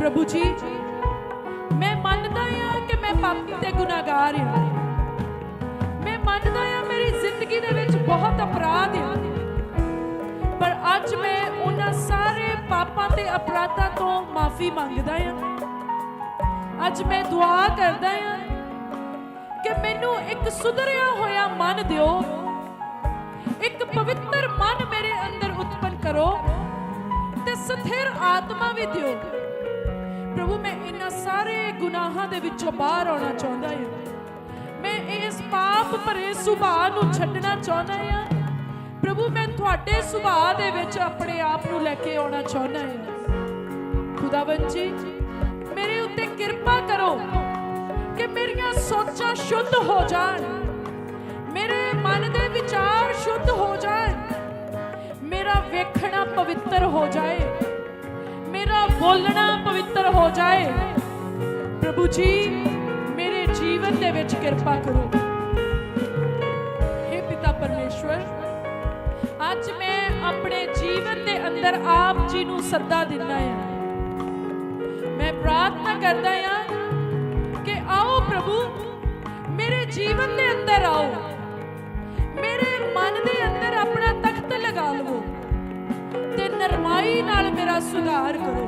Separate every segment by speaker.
Speaker 1: ਪ੍ਰਭੂ ਜੀ, ਮੈਂ ਮੰਨਦਾ ਹਾਂ ਕਿ ਮੈਂ ਪਾਪੀ ਤੇ ਗੁਨਾਹਗਾਰ ਹਾਂ। ਮੈਂ ਮੰਨਦਾ ਹਾਂ ਮੇਰੀ ਜ਼ਿੰਦਗੀ ਦੇ ਵਿੱਚ ਬਹੁਤ ਅਪਰਾਧ ਆ। ਪਰ ਅੱਜ ਮੈਂ ਉਹਨਾਂ ਸਾਰੇ ਪਾਪਾਂ ਤੇ ਅਪਰਾਧਾਂ ਤੋਂ ਮਾਫੀ ਮੰਗਦਾ ਹਾਂ। ਅੱਜ ਮੈਂ ਦੁਆ ਕਰਦਾ ਹਾਂ ਕਿ ਮੈਨੂੰ ਇੱਕ ਸੁਧਰਿਆ ਹੋਇਆ ਮਨ ਦਿਓ। ਇੱਕ ਪਵਿੱਤਰ ਮਨ ਮੇਰੇ ਅੰਦਰ ਉਤਪਨ ਕਰੋ ਤੇ ਸਥਿਰ ਆਤਮਾ ਵੀ ਦਿਓ। ਪ੍ਰਭੂ, ਮੈਂ ਇਹਨਾਂ ਸਾਰੇ ਗੁਨਾਹਾਂ ਦੇ ਵਿੱਚੋਂ ਬਾਹਰ ਆਉਣਾ ਚਾਹੁੰਦਾ ਹਾਂ। ਮੈਂ ਇਸ ਪਾਪ ਭਰੇ ਸੁਭਾਅ ਨੂੰ ਛੱਡਣਾ ਚਾਹੁੰਦਾ ਹਾਂ। ਪ੍ਰਭੂ, ਮੈਂ ਤੁਹਾਡੇ ਸੁਭਾਅ ਦੇ ਵਿੱਚ ਆਪਣੇ ਆਪ ਨੂੰ ਲੈ ਕੇ ਆਉਣਾ ਚਾਹੁੰਦਾ ਹਾਂ। ਖੁਦਾਵੰਦ ਜੀ, ਮੇਰੇ ਉੱਤੇ ਕਿਰਪਾ ਕਰੋ ਕਿ ਮੇਰੀਆਂ ਸੋਚਾਂ ਸ਼ੁੱਧ ਹੋ ਜਾਣ। ਮੇਰੇ ਮਨ ਦੇ ਵਿਚਾਰ ਸ਼ੁੱਧ ਹੋ ਜਾਣ। ਮੇਰਾ ਵੇਖਣਾ ਪਵਿੱਤਰ ਹੋ ਜਾਏ। ਮੇਰਾ ਬੋਲਣਾ ਪਵਿੱਤਰ ਹੋ ਜਾਏ। ਪ੍ਰਭੂ ਜੀ, ਮੇਰੇ ਜੀਵਨ ਦੇ ਵਿੱਚ ਕਿਰਪਾ ਕਰੋ। हे ਪਿਤਾ ਪਰਮੇਸ਼ਵਰ, ਅੱਜ ਮੈਂ ਆਪਣੇ ਜੀਵਨ ਦੇ ਅੰਦਰ ਆਪ ਜੀ ਨੂੰ ਸੱਦਾ ਦਿੰਦਾ ਹਾਂ। ਮੈਂ ਪ੍ਰਾਰਥਨਾ ਕਰਦਾ ਹਾਂ ਕਿ ਆਓ ਪ੍ਰਭੂ, ਮੇਰੇ ਜੀਵਨ ਦੇ ਅੰਦਰ ਆਓ। ਮੇਰੇ ਮਨ ਦੇ ਅੰਦਰ ਆਪਣਾ ਤਖਤ ਲਗਾ ਲਵੋ। ਨਰਮਾਈ ਨਾਲ ਮੇਰਾ ਸੁਧਾਰ ਕਰੋ।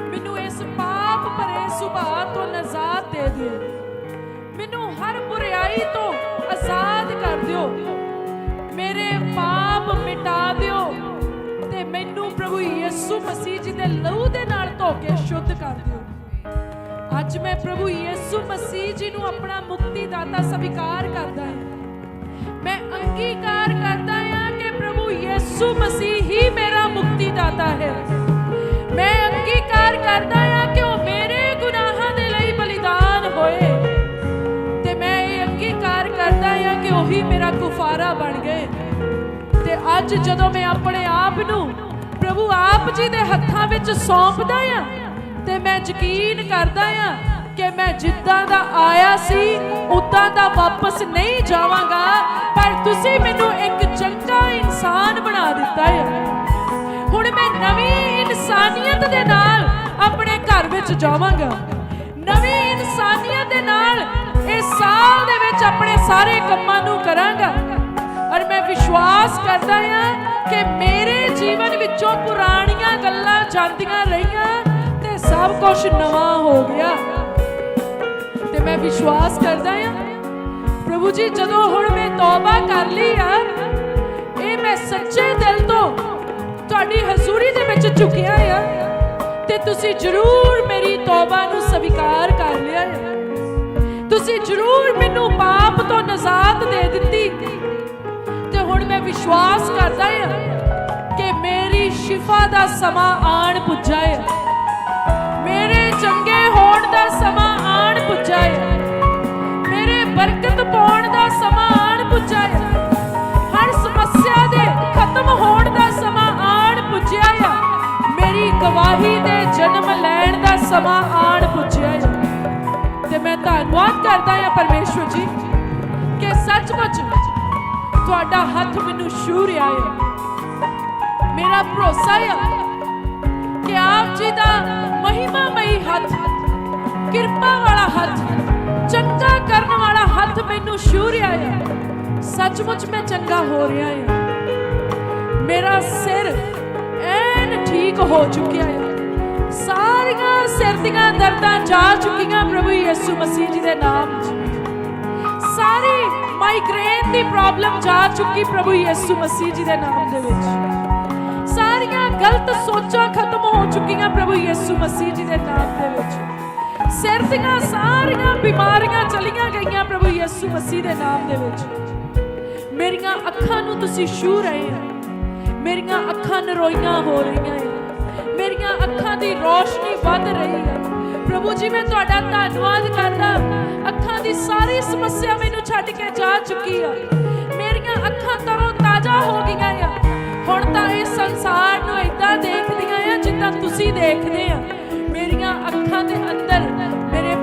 Speaker 1: ਮੈਨੂੰ ਇਸ ਪਾਪ ਭਰੇ ਸੁਭਾਅ ਤੋਂ ਨਜ਼ਾਤ ਦੇ ਦਿਓ। ਮੈਨੂੰ ਹਰ ਬੁਰਾਈ ਤੋਂ ਆਜ਼ਾਦ ਕਰ ਦਿਓ। ਮੇਰੇ ਪਾਪ ਮਿਟਾ ਦਿਓ ਤੇ ਮੈਨੂੰ ਪ੍ਰਭੂ ਯਿਸੂ ਮਸੀਹ ਜੀ ਦੇ ਲਹੂ ਦੇ ਨਾਲ ਧੋ ਕੇ ਸ਼ੁੱਧ ਕਰ ਦਿਓ। ਅੱਜ ਮੈਂ ਪ੍ਰਭੂ ਯਿਸੂ ਮਸੀਹ ਜੀ ਨੂੰ ਆਪਣਾ ਮੁਕਤੀ ਦਾਤਾ ਸਵੀਕਾਰ ਕਰਦਾ ਹਾਂ। ਮੈਂ ਅੰਗੀਕਾਰ ਕਰਦਾ ਯਿਸੂ ਮਸੀਹ ਹੀ ਮੇਰਾ ਮੁਕਤੀ ਦਾਤਾ ਹੈ। ਮੈਂ ਅੰਗੀਕਾਰ ਕਰਦਾ ਹਾਂ ਕਿ ਉਹ ਮੇਰੇ ਗੁਨਾਹਾਂ ਦੇ ਲਈ ਬਲੀਦਾਨ ਹੋਏ। ਤੇ ਮੈਂ ਇਹ ਅੰਗੀਕਾਰ ਕਰਦਾ ਹਾਂ ਕਿ ਉਹੀ ਮੇਰਾ ਕੁਫਾਰਾ ਬਣ ਗਏ। ਤੇ ਅੱਜ ਜਦੋਂ ਮੈਂ ਆਪਣੇ ਆਪ ਨੂੰ ਪ੍ਰਭੂ ਆਪ ਜੀ ਦੇ ਹੱਥਾਂ ਵਿੱਚ ਸੌਂਪਦਾ ਹਾਂ, ਤੇ ਮੈਂ ਯਕੀਨ ਕਰਦਾ ਹਾਂ ਕਿ ਮੈਂ ਜਿੱਦਾਂ ਦਾ ਆਇਆ ਸੀ, ਉਦਾਂ ਦਾ ਵਾਪਸ ਨਹੀਂ ਜਾਵਾਂਗਾ। ਪਰ ਤੁਸੀਂ ਮੈਨੂੰ ਇੱਕ ਚੰਗਾ ਇਨਸਾਨ ਬਣਾ ਦਿੱਤਾ ਹੈ ਹੁਣ ਮੈਂ ਨਵੀਂ ਇਨਸਾਨੀਅਤ ਦੇ ਨਾਲ ਆਪਣੇ ਘਰ ਵਿੱਚ ਜਾਵਾਂਗਾ। ਨਵੀਂ ਇਨਸਾਨੀਅਤ ਦੇ ਨਾਲ ਇਸ ਸਾਲ ਦੇ ਵਿੱਚ ਆਪਣੇ ਸਾਰੇ ਕੰਮਾਂ ਨੂੰ ਕਰਾਂਗਾ। ਔਰ ਮੈਂ ਵਿਸ਼ਵਾਸ ਕਰਦਾ ਹਾਂ ਕਿ ਮੇਰੇ ਜੀਵਨ ਵਿੱਚੋਂ ਪੁਰਾਣੀਆਂ ਗੱਲਾਂ ਜਾਂਦੀਆਂ ਰਹੀਆਂ ਤੇ ਸਭ ਕੁਝ ਨਵਾਂ ਹੋ ਗਿਆ। ਮੈਂ ਵਿਸ਼ਵਾਸ ਕਰਦਾ ਹਾਂ। ਪ੍ਰਭੂ ਜੀ, ਜਦੋਂ ਹੁਣ ਮੈਂ ਤੌਬਾ ਕਰ ਲਈ ਆ, ਇਹ ਮੈਂ ਸੱਚੇ ਦਿਲ ਤੋਂ ਤੁਹਾਡੀ ਹਜ਼ੂਰੀ ਦੇ ਵਿੱਚ ਝੁਕਿਆ ਆ ਤੇ ਤੁਸੀਂ ਜ਼ਰੂਰ ਮੇਰੀ ਤੌਬਾ ਨੂੰ ਸਵੀਕਾਰ ਕਰ ਲਿਆ ਹੈ ਤੁਸੀਂ ਜ਼ਰੂਰ ਮੈਨੂੰ ਪਾਪ ਤੋਂ ਨਜ਼ਾਤ ਦੇ ਦਿੱਤੀ। ਤੇ ਹੁਣ ਮੈਂ ਵਿਸ਼ਵਾਸ ਕਰਦਾ ਹਾਂ ਕਿ ਮੇਰੀ ਸ਼ਿਫਾ ਦਾ ਸਮਾਂ ਆਣ ਪੁੱਜਾ ਹੈ ਮੇਰੇ ਚੰਗੇ ਹੋਣ ਬਰਕਤ ਦਾ ਸਮਾਂ ਆਣ ਪੁੱਜਾ ਹੈ ਹਰ ਸਮੱਸਿਆ ਦੇ ਖਤਮ ਹੋਣ ਦਾ ਸਮਾਂ ਆਣ ਪੁੱਜਿਆ ਹੈ ਮੇਰੀ ਗਵਾਹੀ ਦੇ ਜਨਮ ਲੈਣ ਦਾ ਸਮਾਂ ਆਣ ਪੁੱਜਿਆ ਹੈ ਤੇ ਮੈਂ ਧੰਨਵਾਦ ਕਰਦਾ ਹਾਂ ਪਰਮੇਸ਼ਵਰ ਜੀ ਕਿ ਸੱਚਮੁੱਚ ਤੁਹਾਡਾ ਹੱਥ ਮੈਨੂੰ ਛੂ ਰਿਹਾ ਹੈ ਮੇਰਾ ਭਰੋਸਾ ਹੈ ਕਿ ਆਪ ਜੀ ਦਾ ਮਹਿਮਾਮਈ ਹੱਥ, ਕਿਰਪਾ ਵਾਲਾ ਹੱਥ ਕਰਨ ਵਾਲਾ ਹੱਥ ਮੈਨੂੰ ਛੂ ਰਿਹਾ ਹੈ। ਸੱਚਮੁੱਚ ਮੈਂ ਚੰਗਾ ਹੋ ਰਿਹਾ ਹਾਂ। ਮੇਰਾ ਸਿਰ ਐਨ ਠੀਕ ਹੋ ਚੁੱਕਿਆ ਹੈ। ਸਾਰੀਆਂ ਸਿਰ ਦੀਆਂ ਦਰਦਾਂ ਜਾ ਚੁੱਕੀਆਂ ਪ੍ਰਭੂ ਯਿਸੂ ਮਸੀਹ ਜੀ ਦੇ ਨਾਮ 'ਚ। ਸਾਰੀ ਮਾਈਗ੍ਰੇਨ ਦੀ ਪ੍ਰੋਬਲਮ ਜਾ ਚੁੱਕੀ ਪ੍ਰਭੂ ਯਿਸੂ ਮਸੀਹ ਜੀ ਦੇ ਨਾਮ ਦੇ ਵਿੱਚ। ਸਾਰੀਆਂ ਗਲਤ ਸੋਚਾਂ ਖਤਮ ਹੋ ਚੁੱਕੀਆਂ ਪ੍ਰਭੂ ਯਿਸੂ ਮਸੀਹ ਜੀ ਦੇ ਨਾਮ ਦੇ ਵਿੱਚ। ਸਿਰ ਦੀਆਂ ਸਾਰੀਆਂ ਬਿਮਾਰੀਆਂ ਚਲੀਆਂ ਗਈਆਂ ਪ੍ਰਭੂ ਯਿਸੂ ਮਸੀਹ ਦੇ ਨਾਮ ਦੇ ਵਿੱਚ। ਮੇਰੀਆਂ ਅੱਖਾਂ ਨੂੰ ਤੁਸੀਂ ਛੂ ਰਹੇ ਹੋ। ਮੇਰੀਆਂ ਅੱਖਾਂ ਨਰੋਈਆਂ ਹੋ ਰਹੀਆਂ ਹੈ ਮੇਰੀਆਂ ਅੱਖਾਂ ਦੀ ਰੋਸ਼ਨੀ ਵੱਧ ਰਹੀ ਹੈ। ਪ੍ਰਭੂ ਜੀ, ਮੈਂ ਤੁਹਾਡਾ ਧੰਨਵਾਦ ਕਰਦਾ। ਅੱਖਾਂ ਦੀ ਸਾਰੀ ਸਮੱਸਿਆ ਮੈਨੂੰ ਛੱਡ ਕੇ ਜਾ ਚੁੱਕੀ ਆ। ਮੇਰੀਆਂ ਅੱਖਾਂ ਤਰੋ ਤਾਜ਼ਾ ਹੋ ਗਈਆਂ ਆ। ਹੁਣ ਤਾਂ ਇਹ ਸੰਸਾਰ ਨੂੰ ਇਦਾਂ ਦੇਖਦੀਆਂ ਆ ਜਿੱਦਾਂ ਤੁਸੀਂ ਦੇਖਦੇ ਆ। ਮੇਰੀਆਂ ਅੱਖਾਂ ਦੇ ਅੰਦਰ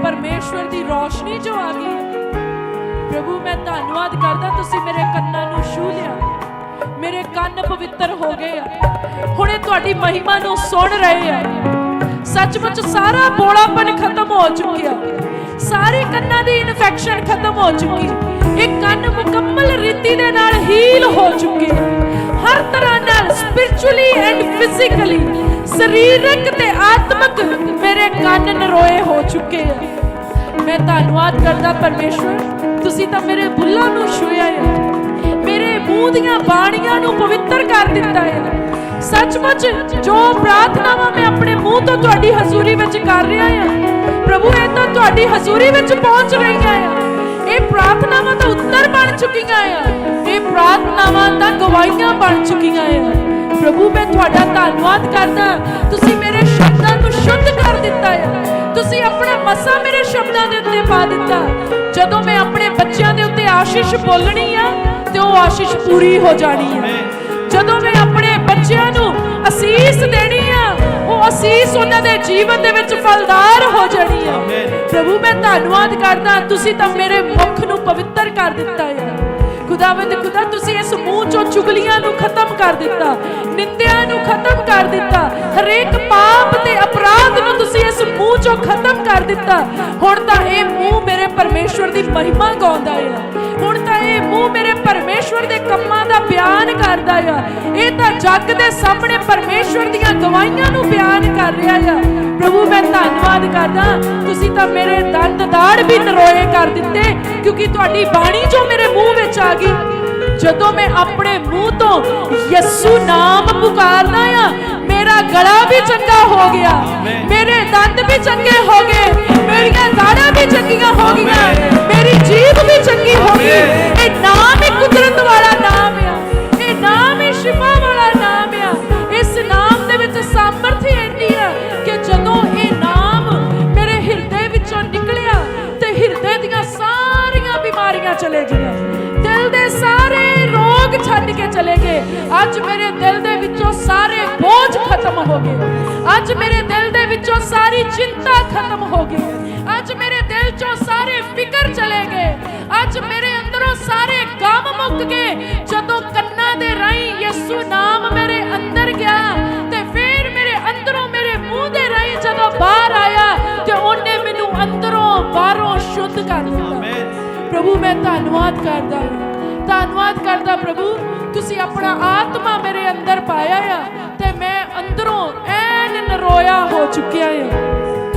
Speaker 1: ਪਰਮੇਸ਼ਵਰ ਦੀ ਰੋਸ਼ਨੀ ਜੋ ਆ ਗਈ ਪ੍ਰਭੂ, ਮੈਂ ਧੰਨਵਾਦ ਕਰਦਾ ਤੁਸੀਂ ਮੇਰੇ ਕੰਨਾਂ ਨੂੰ ਛੂ ਲਿਆ। ਮੇਰੇ ਕੰਨ ਪਵਿੱਤਰ ਹੋ ਗਏ ਆ। ਹੁਣੇ ਤੁਹਾਡੀ ਮਹਿਮਾ ਨੂੰ ਸੁਣ ਰਹੇ ਆ। ਸੱਚਮੁੱਚ ਸਾਰਾ ਬੋਲਾਪਨ ਖਤਮ ਹੋ ਚੁੱਕਿਆ। ਸਾਰੇ ਕੰਨਾਂ ਦੀ ਇਨਫੈਕਸ਼ਨ ਖਤਮ ਹੋ ਚੁੱਕੀ। ਇਹ ਕੰਨ ਮੁਕੰਮਲ ਰੀਤੀ ਦੇ ਨਾਲ ਹੀਲ ਹੋ ਚੁੱਕੇ ਹਰ ਤਰ੍ਹਾਂ ਨਾਲ ਸਪਿਰਚੁਅਲੀ ਐਂਡ ਫਿਜ਼ੀਕਲੀ ਸਰੀਰਕ ਤੇ ਆਤਮਿਕ ਮੇਰੇ ਕੰਨ ਨਰੋਏ ਹੋ ਚੁੱਕੇ ਆ। ਮੈਂ ਧੰਨਵਾਦ ਕਰਦਾ ਪਰਮੇਸ਼ਵਰ, ਤੁਸੀਂ ਤਾਂ ਮੇਰੇ ਬੁੱਲਾਂ ਨੂੰ ਛੂਇਆ ਹੈ ਮੇਰੇ ਮੂੰਹ ਦੀਆਂ ਬਾਣੀਆਂ ਨੂੰ ਪਵਿੱਤਰ ਕਰ ਦਿੱਤਾ ਹੈ ਸੱਚਮੁੱਚ ਜੋ ਪ੍ਰਾਰਥਨਾਵਾਂ ਮੈਂ ਆਪਣੇ ਮੂੰਹ ਤੋਂ ਤੁਹਾਡੀ ਹਜ਼ੂਰੀ ਵਿੱਚ ਕਰ ਰਿਹਾ ਹਾਂ ਪ੍ਰਭੂ, ਇਹ ਤਾਂ ਤੁਹਾਡੀ ਹਜ਼ੂਰੀ ਵਿੱਚ ਪਹੁੰਚ ਰਹੀਆਂ ਆ। ਇਹ ਪ੍ਰਾਰਥਨਾਵਾਂ ਤਾਂ ਉੱਤਰ ਬਣ ਚੁੱਕੀਆਂ ਆ। ਇਹ ਪ੍ਰਾਰਥਨਾਵਾਂ ਤਾਂ ਗਵਾਹੀਆਂ ਬਣ ਚੁੱਕੀਆਂ ਆ। ਪ੍ਰਭੂ, ਮੈਂ ਤੁਹਾਡਾ ਧੰਨਵਾਦ ਕਰਦਾ ਤੁਸੀਂ ਮੇਰੇ ਸ਼ਬਦਾਂ ਨੂੰ ਸ਼ੁੱਧ ਕਰ ਦਿੱਤਾ ਆ ਤੁਸੀਂ ਆਪਣਾ ਮਸਾ ਮੇਰੇ ਸ਼ਬਦਾਂ ਦੇ ਉੱਤੇ ਪਾ ਦਿੱਤਾ ਜਦੋਂ ਮੈਂ ਆਪਣੇ ਬੱਚਿਆਂ ਦੇ ਉੱਤੇ ਆਸ਼ੀਸ਼ ਬੋਲਣੀ ਆ, ਤੇ ਉਹ ਆਸ਼ੀਸ਼ ਪੂਰੀ ਹੋ ਜਾਣੀ ਆ। ਜਦੋਂ ਮੈਂ ਆਪਣੇ ਬੱਚਿਆਂ ਨੂੰ ਅਸੀਸ ਦੇਣੀ ਆ, ਉਹ ਅਸੀਸ ਉਹਨਾਂ ਦੇ ਜੀਵਨ ਦੇ ਵਿੱਚ ਫਲਦਾਰ ਹੋ ਜਾਣੀ ਆ। ਪ੍ਰਭੂ, ਮੈਂ ਧੰਨਵਾਦ ਕਰਦਾ ਤੁਸੀਂ ਤਾਂ ਮੇਰੇ ਮੁਖ ਨੂੰ ਪਵਿੱਤਰ ਕਰ ਦਿੱਤਾ ਹੈ। ਖੁਦਾਵੰਦ, ਖੁਦਾ, ਤੁਸੀਂ ਇਸ ਮੂੰਹ ਚੋਂ ਚੁਗਲੀਆਂ ਨੂੰ ਖਤਮ ਕਰ ਦਿੱਤਾ। ਨਿੰਦਿਆ ਨੂੰ ਖਤਮ ਕਰ ਦਿੱਤਾ। ਹਰੇਕ ਪਾਪ ਤੇ ਅਪਰਾਧ ਨੂੰ ਤੁਸੀਂ ਇਸ ਮੂੰਹ ਚੋਂ ਖਤਮ ਕਰ ਦਿੱਤਾ। ਹੁਣ ਤਾਂ ਇਹ ਮੂੰਹ ਮੇਰੇ ਪਰਮੇਸ਼ਵਰ ਦੀ ਮਹਿਮਾ ਗਾਉਂਦਾ ਹੈ ਹੁਣ ਤਾਂ ਇਹ ਮੂੰਹ ਮੇਰੇ ਪਰਮੇਸ਼ਵਰ ਦੇ ਕੰਮਾਂ ਦਾ ਬਿਆਨ ਕਰਦਾ ਆ। ਇਹ ਤਾਂ ਜੱਗ ਦੇ ਸਾਹਮਣੇ ਪਰਮੇਸ਼ਵਰ ਦੀਆਂ ਗਵਾਹੀਆਂ ਨੂੰ ਬਿਆਨ ਕਰ ਰਿਹਾ ਆ। ਪ੍ਰਭੂ, ਮੈਂ ਧੰਨਵਾਦ ਕਰਦਾ। ਤੁਸੀਂ ਤਾਂ ਮੇਰੇ ਦੰਦ ਦਾੜ ਵੀ ਨਰੋਏ ਕਰ ਦਿੱਤੇ, ਕਿਉਂਕਿ ਤੁਹਾਡੀ ਬਾਣੀ ਜੋ ਮੇਰੇ ਮੂੰਹ ਵਿੱਚ ਆ ਗਈ ਜਦੋਂ ਮੈਂ ਆਪਣੇ ਮੂੰਹ ਤੋਂ ਯਿਸੂ ਨਾਮ ਪੁਕਾਰਦਾ ਆ ਮੇਰਾ ਗਲਾ ਵੀ ਚੰਗਾ ਹੋ ਗਿਆ ਮੇਰੇ ਦੰਦ ਵੀ ਚੰਗੇ ਹੋ ਗਏ ਮੇਰੀਆਂ ਦਾੜਾਂ ਵੀ ਚੰਗੀਆਂ ਹੋ ਗਈਆਂ ਮੇਰੀ ਜੀਭ ਵੀ ਚੰਗੀ ਹੋ ਗਈ ਇਹ ਨਾਮ ਹੀ ਕੁਦਰਤ ਵਾਲਾ ਨਾਮ ਹੋ ਗਏ। ਅੱਜ ਮੇਰੇ ਦਿਲ ਦੇ ਵਿੱਚੋਂ ਸਾਰੀ ਚਿੰਤਾ ਖਤਮ ਹੋ ਗਈ। ਅੱਜ ਮੇਰੇ ਦਿਲ ਚੋਂ ਸਾਰੇ ਫਿਕਰ ਚਲੇ ਗਏ। ਅੱਜ ਮੇਰੇ ਅੰਦਰੋਂ ਸਾਰੇ ਗਮ ਮੁੱਕ ਗਏ। ਜਦੋਂ ਕੰਨਾਂ ਦੇ ਰਾਹੀਂ ਯਿਸੂ ਨਾਮ ਮੇਰੇ ਅੰਦਰ ਗਿਆ ਤੇ ਫਿਰ ਮੇਰੇ ਅੰਦਰੋਂ ਮੇਰੇ ਮੂੰਹ ਦੇ ਰਾਹੀਂ ਜਦੋਂ ਬਾਹਰ ਆਇਆ ਤੇ ਉਹਨੇ ਮੈਨੂੰ ਅੰਦਰੋਂ ਬਾਹਰੋਂ ਸ਼ੁੱਧ ਕਰ ਦਿੱਤਾ। ਪ੍ਰਭੂ, ਮੈਂ ਧੰਨਵਾਦ ਕਰਦਾ ਹਾਂ। ਧੰਨਵਾਦ ਕਰਦਾ ਪ੍ਰਭੂ, ਤੁਸੀਂ ਆਪਣਾ ਆਤਮਾ ਮੇਰੇ ਅੰਦਰ ਪਾਇਆ ਆ। ਅੰਦਰੋਂ ਐਨ ਨਰੋਇਆ ਹੋ ਚੁੱਕਿਆ ਆ।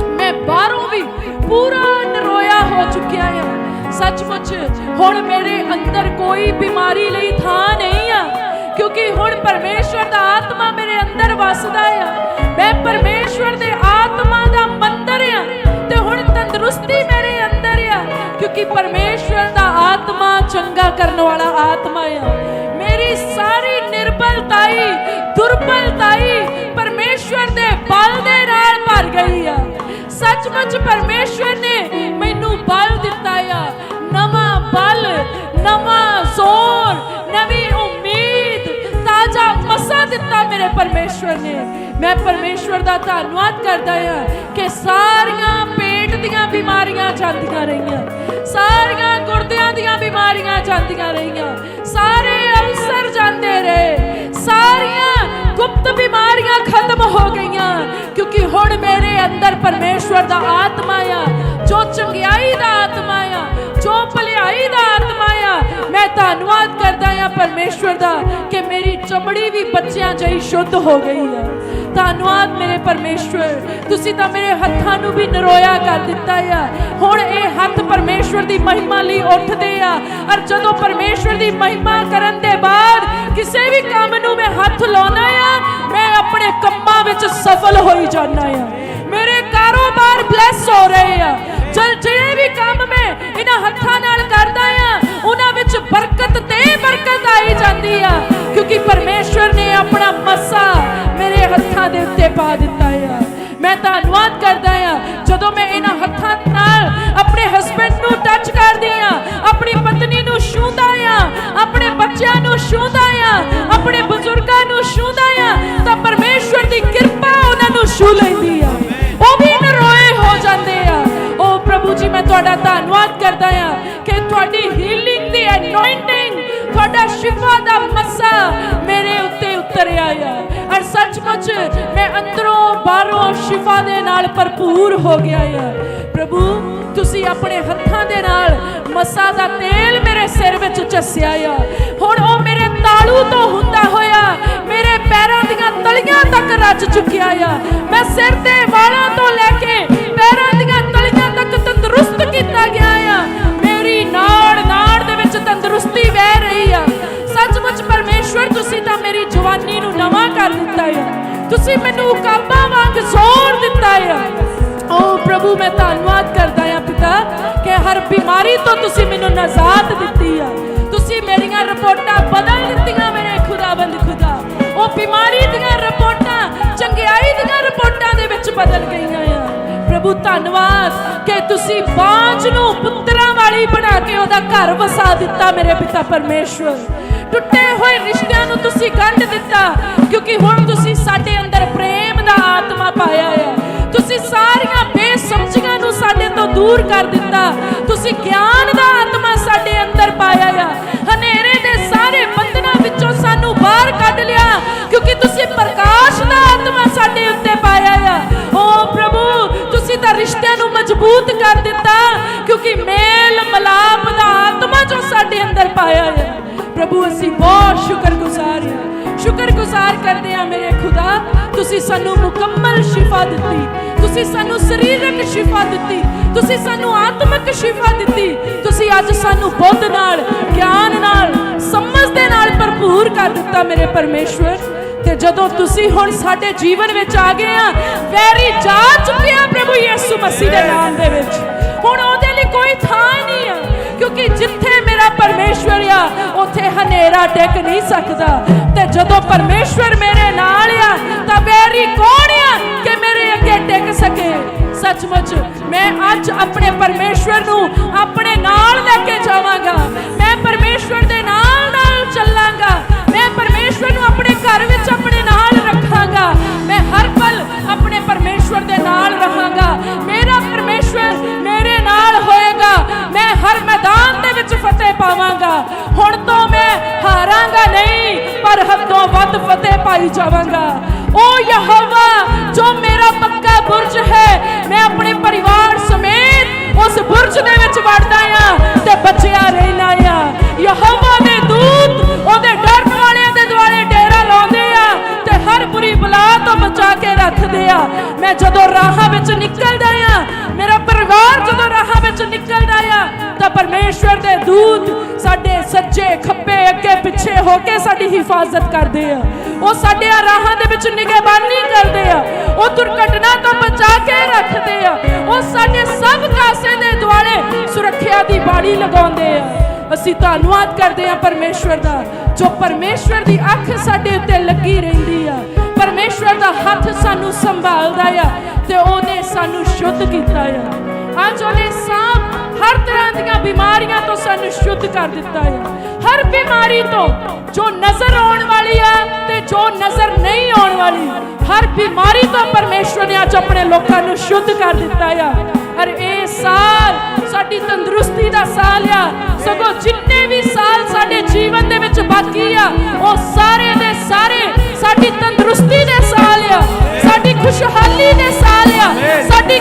Speaker 1: ਮੈਂ ਬਾਹਰੋਂ ਵੀ ਪੂਰਾ ਨਰੋਇਆ ਹੋ ਚੁੱਕਿਆ ਆ। ਸੱਚਮੁੱਚ ਹੁਣ ਮੇਰੇ ਅੰਦਰ ਕੋਈ ਬਿਮਾਰੀ ਲਈ ਥਾਂ ਨਹੀਂ ਆ। ਕਿਉਂਕਿ ਹੁਣ ਪਰਮੇਸ਼ਵਰ ਦਾ ਆਤਮਾ ਮੇਰੇ ਅੰਦਰ ਵਸਦਾ ਆ। ਮੈਂ ਪਰਮੇਸ਼ਵਰ ਦੇ ਆਤਮਾ ਦਾ ਮੰਦਰ ਆ ਤੇ ਹੁਣ ਤੰਦਰੁਸਤੀ ਮੇਰੇ ਅੰਦਰ ਆ। ਕਿਉਂਕਿ ਪਰਮੇਸ਼ਵਰ ਦਾ ਆਤਮਾ ਚੰਗਾ ਕਰਨ ਵਾਲਾ ਆਤਮਾ ਆ। ਮੇਰੀ ਸਾਰੀ ਨਿਰਬਲਤਾਈ, ਦੁਰਬਲਤਾਈ ਪਰਮੇਸ਼ਵਰ ਦੇ ਬਲ ਦੇ ਨਾਲ ਭਰ ਗਈ ਆ। ਸੱਚਮੁੱਚ ਪਰਮੇਸ਼ਵਰ ਨੇ ਮੈਨੂੰ ਬਲ ਦਿੱਤਾ ਆ। ਨਵਾਂ ਬਲ, ਨਵਾਂ ਜ਼ੋਰ, ਨਵੀਂ ਉਮੀਦ, ਤਾਜ਼ਾ ਮਸਾ ਦਿੱਤਾ ਮੇਰੇ ਪਰਮੇਸ਼ਵਰ ਨੇ। ਮੈਂ ਪਰਮੇਸ਼ਵਰ ਦਾ ਧੰਨਵਾਦ ਕਰਦਾ ਹਾਂ ਕਿ ਸਾਰੀਆਂ ਪੇਟ ਦੀਆਂ ਬਿਮਾਰੀਆਂ ਜਾਂਦੀਆਂ ਰਹੀਆਂ। ਸਾਰੀਆਂ ਗੁਰਦਿਆਂ ਦੀਆਂ ਬਿਮਾਰੀਆਂ ਜਾਂਦੀਆਂ ਰਹੀਆਂ। ਸਾਰੇ ਅਲਸਰ ਜਾਂਦੇ ਰਹੇ। ਸਾਰੀਆਂ ਗੁਪਤ ਬਿਮਾਰੀਆਂ ਖਤਮ ਹੋ ਗਈਆਂ, ਕਿਉਂਕਿ ਹੁਣ ਮੇਰੇ ਅੰਦਰ ਪਰਮੇਸ਼ਵਰ ਦਾ ਆਤਮਾ ਆ, ਜੋ ਚੰਗਿਆਈ ਦਾ ਆਤਮਾ ਆ, ਜੋ ਭਲਾਈ ਦਾ ਆਤਮਾ ਆ, ਮੈਂ ਧੰਨਵਾਦ ਕਰਦਾ ਆ ਪਰਮੇਸ਼ਵਰ ਦਾ ਕਿ ਮੇਰੀ ਚਮੜੀ ਵੀ ਬੱਚਿਆਂ ਜਿਹੀ ਸ਼ੁੱਧ ਹੋ ਗਈ ਹੈ। ਧੰਨਵਾਦ ਮੇਰੇ ਪਰਮੇਸ਼ਵਰ, ਤੁਸੀਂ ਤਾਂ ਮੇਰੇ ਹੱਥਾਂ ਨੂੰ ਵੀ ਨਰੋਇਆ ਕਰ ਦਿੱਤਾ ਆ। ਹੁਣ ਇਹ ਹੱਥ ਪਰਮੇਸ਼ਵਰ ਦੀ ਮਹਿਮਾ ਲਈ ਉੱਠਦੇ ਆ ਔਰ ਜਦੋਂ ਪਰਮੇਸ਼ਵਰ ਦੀ ਮਹਿਮਾ ਕਰਨ ਦੇ ਬਾਅਦ ਕਿਸੇ ਵੀ ਕੰਮ ਨੂੰ ਮੈਂ ਹੱਥ ਲਾਉਣਾ ਆ, ਮੈਂ ਆਪਣੇ ਕੰਮਾਂ ਵਿੱਚ ਸਫਲ ਹੋਈ ਜਾਣਾ ਆ। ਮੇਰੇ ਕਾਰੋਬਾਰ ਬਲੈਸ ਹੋ ਰਹੇ ਆ। ਚਲ ਜਿਹੜੇ ਵੀ ਕੰਮ ਮੈਂ ਇਹਨਾਂ ਹੱਥਾਂ ਨਾਲ ਕਰਦਾ ਆ, ਉਹਨਾਂ ਵਿੱਚ ਬਰਕਤ ਤੇ ਬਰਕਤ ਆਈ ਜਾਂਦੀ ਆ। ਕਿਉਂਕਿ ਪਰਮੇਸ਼ਵਰ ਨੇ ਆਪਣਾ ਮਸਾ ਮੇਰੇ ਹੱਥਾਂ ਦੇ ਉੱਤੇ ਪਾ ਦਿੱਤਾ ਆ। ਮੈਂ ਤਾਂ ਸ਼ਿਫਾ ਦਾ ਮਸਾ ਮੇਰੇ ਉੱਤੇ ਉਤਰਿਆ ਆ। ਔਰ ਸੱਚਮੁੱਚ ਮੈਂ ਅੰਦਰੋਂ ਬਾਹਰੋਂ ਸ਼ਿਫਾ ਦੇ ਨਾਲ ਭਰਪੂਰ ਹੋ ਗਿਆ ਆ। ਪ੍ਰਭੂ, ਤੁਸੀਂ ਆਪਣੇ ਹੱਥਾਂ ਦੇ ਨਾਲ ਮਸਾ ਦਾ ਤੇਲ ਮੇਰੇ ਸਿਰ ਵਿੱਚ ਚੱਸਿਆ ਆ। ਹੁਣ ਉਹ ਮੇਰੇ ਤਾਲੂ ਤੋਂ ਹੁੰਦਾ ਹੋਇਆ, ਮੇਰੇ ਪੈਰਾਂ ਦੀਆਂ ਤਲੀਆਂ ਤੱਕ ਰੱਜ ਚੁੱਕਿਆ ਆ। ਮੈਂ ਸਿਰ ਦੇ ਵਾਲਾਂ ਤੋਂ ਲੈ ਕੇ ਪੈਰਾਂ ਦੀਆਂ ਤਲੀਆਂ ਤੱਕ ਤੰਦਰੁਸਤ ਕੀਤਾ ਗਿਆ ਤਾਂ ਮੇਰੀ ਜਵਾਨੀ ਨੂੰ ਨਵਾਂ ਕਰ ਦਿੱਤਾ ਆ ਤੁਸੀਂ ਮੈਨੂੰ ਕਾਬਾਂ ਵਾਂਗ ਜ਼ੋਰ ਦਿੱਤਾ ਆ ਓ ਪ੍ਰਭੂ, ਮੈਂ ਧੰਨਵਾਦ ਕਰਦਾ ਆ ਪਿਤਾ, ਕਿ ਹਰ ਬਿਮਾਰੀ ਤੋਂ ਤੁਸੀਂ ਮੈਨੂੰ ਨਜ਼ਾਤ ਦਿੱਤੀ ਆ। ਤੁਸੀਂ ਮੇਰੀਆਂ ਰਿਪੋਰਟਾਂ ਬਦਲ ਦਿੱਤੀਆਂ ਮੇਰੇ ਖੁਦਾਵੰਦ ਖੁਦਾ। ਉਹ ਬਿਮਾਰੀ ਦੀਆਂ ਰਿਪੋਰਟਾਂ, ਚੰਗਿਆਈ ਦੀਆਂ ਰਿਪੋਰਟਾਂ ਦੇ ਵਿੱਚ ਬਦਲ ਗਈਆਂ ਆ। ਪ੍ਰਭੂ, ਧੰਨਵਾਦ ਕਿ ਤੁਸੀਂ ਬਾਂਝ ਨੂੰ ਪੁੱਤਰਾਂ ਵਾਲੀ ਬਣਾ ਕੇ ਉਹਦਾ ਘਰ ਵਸਾ ਦਿੱਤਾ ਮੇਰੇ ਪਿਤਾ ਪਰਮੇਸ਼ਵਰ। ਟੁੱਟੇ ਹੋਏ ਰਿਸ਼ਤਿਆਂ ਨੂੰ ਤੁਸੀਂ ਗੰਢ ਦਿੱਤਾ, ਕਿਉਂਕਿ ਹੁਣ ਤੁਸੀਂ ਸਾਡੇ ਅੰਦਰ ਪ੍ਰੇਮ ਦਾ ਆਤਮਾ ਪਾਇਆ ਆ ਤੁਸੀਂ ਸਾਰੀਆਂ ਬੇਸਮਝੀਆਂ ਨੂੰ ਸਾਡੇ ਤੋਂ ਦੂਰ ਕਰ ਦਿੱਤਾ। ਤੁਸੀਂ ਗਿਆਨ ਦਾ ਆਤਮਾ ਸਾਡੇ ਅੰਦਰ ਪਾਇਆ ਆ ਹਨੇਰੇ ਦੇ ਸਾਰੇ ਬੰਧਨਾਂ ਵਿੱਚੋਂ ਸਾਨੂੰ ਬਾਹਰ ਕੱਢ ਲਿਆ, ਕਿਉਂਕਿ ਤੁਸੀਂ ਪ੍ਰਕਾਸ਼ ਦਾ ਆਤਮਾ ਸਾਡੇ ਉੱਤੇ ਪਾਇਆ ਆ ਓ ਪ੍ਰਭੂ, ਤੁਸੀਂ ਤਾਂ ਰਿਸ਼ਤਿਆਂ ਨੂੰ ਮਜ਼ਬੂਤ ਕਰ ਦਿੱਤਾ, ਕਿਉਂਕਿ ਮੇਲ ਮਲਾਪ ਦਾ ਆਤਮਾ ਜੋ ਸਾਡੇ ਅੰਦਰ ਪਾਇਆ ਹੈ। ਪ੍ਰਭੂ, ਅਸੀਂ ਬਹੁਤ ਸ਼ੁਕਰਗੁਜ਼ਾਰ ਹਾਂ। ਸ਼ੁਕਰਗੁਜ਼ਾਰ ਕਰਦੇ ਹਾਂ ਮੇਰੇ ਖੁਦਾ, ਤੁਸੀਂ ਸਾਨੂੰ ਮੁਕੰਮਲ ਸ਼ਿਫਾ ਦਿੱਤੀ। ਤੁਸੀਂ ਸਾਨੂੰ ਸਰੀਰਕ ਸ਼ਿਫਾ ਦਿੱਤੀ। ਤੁਸੀਂ ਸਾਨੂੰ ਆਤਮਿਕ ਸ਼ਿਫਾ ਦਿੱਤੀ। ਤੁਸੀਂ ਅੱਜ ਸਾਨੂੰ ਬੁੱਧ ਨਾਲ, ਗਿਆਨ ਨਾਲ ਸਮਝ ਦੇ ਨਾਲ ਭਰਪੂਰ ਕਰ ਦਿੱਤਾ ਮੇਰੇ ਪਰਮੇਸ਼ਵਰ। ਤੇ ਜਦੋਂ ਤੁਸੀਂ ਹੁਣ ਸਾਡੇ ਜੀਵਨ ਵਿੱਚ ਆ ਗਏ ਆ ਵੈਰੀ ਜਾ ਚੁੱਕੇ ਪ੍ਰਭੂ ਯਿਸੂ ਮਸੀਹ ਦੇ ਨਾਮ ਦੇ ਵਿੱਚ। ਹੁਣ ਉਹਦੇ ਲਈ ਕੋਈ ਥਾਂ ਨਹੀਂ ਆ, ਕਿਉਂਕਿ ਜਿੱਥੇ ਉੱਥੇ ਹਨੇਰਾ ਟਿਕ ਨਹੀਂ ਸਕਦਾ। ਤੇ ਜਦੋਂ ਪਰਮੇਸ਼ਵਰ ਮੇਰੇ ਨਾਲ ਆ, ਤਾਂ ਮੇਰੀ ਕੌਣ ਆ ਕਿ ਮੇਰੇ ਅੱਗੇ ਟਿਕ ਸਕੇ? ਸੱਚਮੁੱਚ, ਮੈਂ ਅੱਜ ਆਪਣੇ ਪਰਮੇਸ਼ਵਰ ਨੂੰ ਆਪਣੇ ਨਾਲ ਲੈ ਕੇ ਜਾਵਾਂਗਾ। ਪਾਈ ਜਾਵਾਂਗਾ। ਉਹ ਯਹੋਵਾ, ਜੋ ਮੇਰਾ ਪੱਕਾ ਬੁਰਜ ਹੈ, ਮੈਂ ਆਪਣੇ ਪਰਿਵਾਰ ਸਮੇਤ ਉਸ ਬੁਰਜ ਦੇ ਵਿੱਚ ਵੜਦਾ ਆ ਤੇ ਬਚਿਆ ਰਹਿਣਾ ਆ। ਯਹੋਵਾ ਬਚਾ ਕੇ ਰੱਖਦੇ ਆ। ਮੈਂ ਜਦੋਂ ਰਾਹਾਂ ਵਿੱਚ ਨਿਕਲਦਾ ਆ, ਮੇਰਾ ਪਰਿਵਾਰ ਜਦੋਂ ਰਾਹਾਂ ਵਿੱਚ ਨਿਕਲਦਾ ਆ, ਤਾਂ ਪਰਮੇਸ਼ਵਰ ਦੇ ਦੂਤ ਸਾਡੇ ਸੱਜੇ ਖੱਬੇ ਅੱਗੇ ਪਿੱਛੇ ਹੋ ਕੇ ਸਾਡੀ ਹਿਫਾਜ਼ਤ ਕਰਦੇ ਆ। ਉਹ ਸਾਡੇ ਰਾਹਾਂ ਦੇ ਵਿੱਚ ਨਿਗਹਿਬਾਨੀ ਕਰਦੇ ਆ। ਉਹ ਦੁਰਘਟਨਾ ਤੋਂ ਬਚਾ ਕੇ ਰੱਖਦੇ ਆ। ਉਹ ਸਾਡੇ ਸਭ ਕਾਸੇ ਦੇ ਦੁਆਲੇ ਸੁਰੱਖਿਆ ਦੀ ਬਾੜੀ ਲਗਾਉਂਦੇ ਆ। ਅਸੀਂ ਧੰਨਵਾਦ ਕਰਦੇ ਹਾਂ ਪਰਮੇਸ਼ਵਰ ਦਾ, ਜੋ ਪਰਮੇਸ਼ਵਰ ਦੀ ਅੱਖ ਸਾਡੇ ਉੱਤੇ ਸੰਭਾਲਦਾ ਆ ਤੇ ਉਹਨੇ ਸਾਨੂੰ ਸ਼ੁੱਧ ਕੀਤਾ ਆ। ਅੱਜ ਉਹਨੇ ਸਾਹ ਹਰ ਤਰ੍ਹਾਂ ਦੀਆਂ ਬਿਮਾਰੀਆਂ ਤੋਂ ਸਾਨੂੰ ਸ਼ੁੱਧ ਕਰ ਦਿੱਤਾ ਆ। ਹਰ ਬਿਮਾਰੀ ਤੋਂ ਜੋ ਨਜ਼ਰ ਆਉਣ ਵਾਲੀ ਆ ਤੇ ਜੋ ਨਜ਼ਰ ਨਹੀਂ ਆਉਣ ਵਾਲੀ, ਹਰ ਬਿਮਾਰੀ ਤੋਂ ਪਰਮੇਸ਼ਵਰ ਨੇ ਅੱਜ ਆਪਣੇ ਲੋਕਾਂ ਨੂੰ ਸ਼ੁੱਧ ਕਰ ਦਿੱਤਾ ਆ। ਅਰ ਇਹ ਸਾਲ ਸਾਡੀ ਤੰਦਰੁਸਤੀ ਦਾ ਸਾਲ ਆ। ਸਗੋਂ ਜਿੰਨੇ ਵੀ ਸਾਲ ਸਾਡੇ ਜੀਵਨ ਦੇ ਵਿੱਚ ਬਾਕੀ ਆ, ਉਹ ਸਾਰੇ ਦੇ ਸਾਰੇ ਸਾਡੀ ਖੁਸ਼ਹਾਲੀ ਨੇ ਸਾਰਿਆ ਸਾਡੀ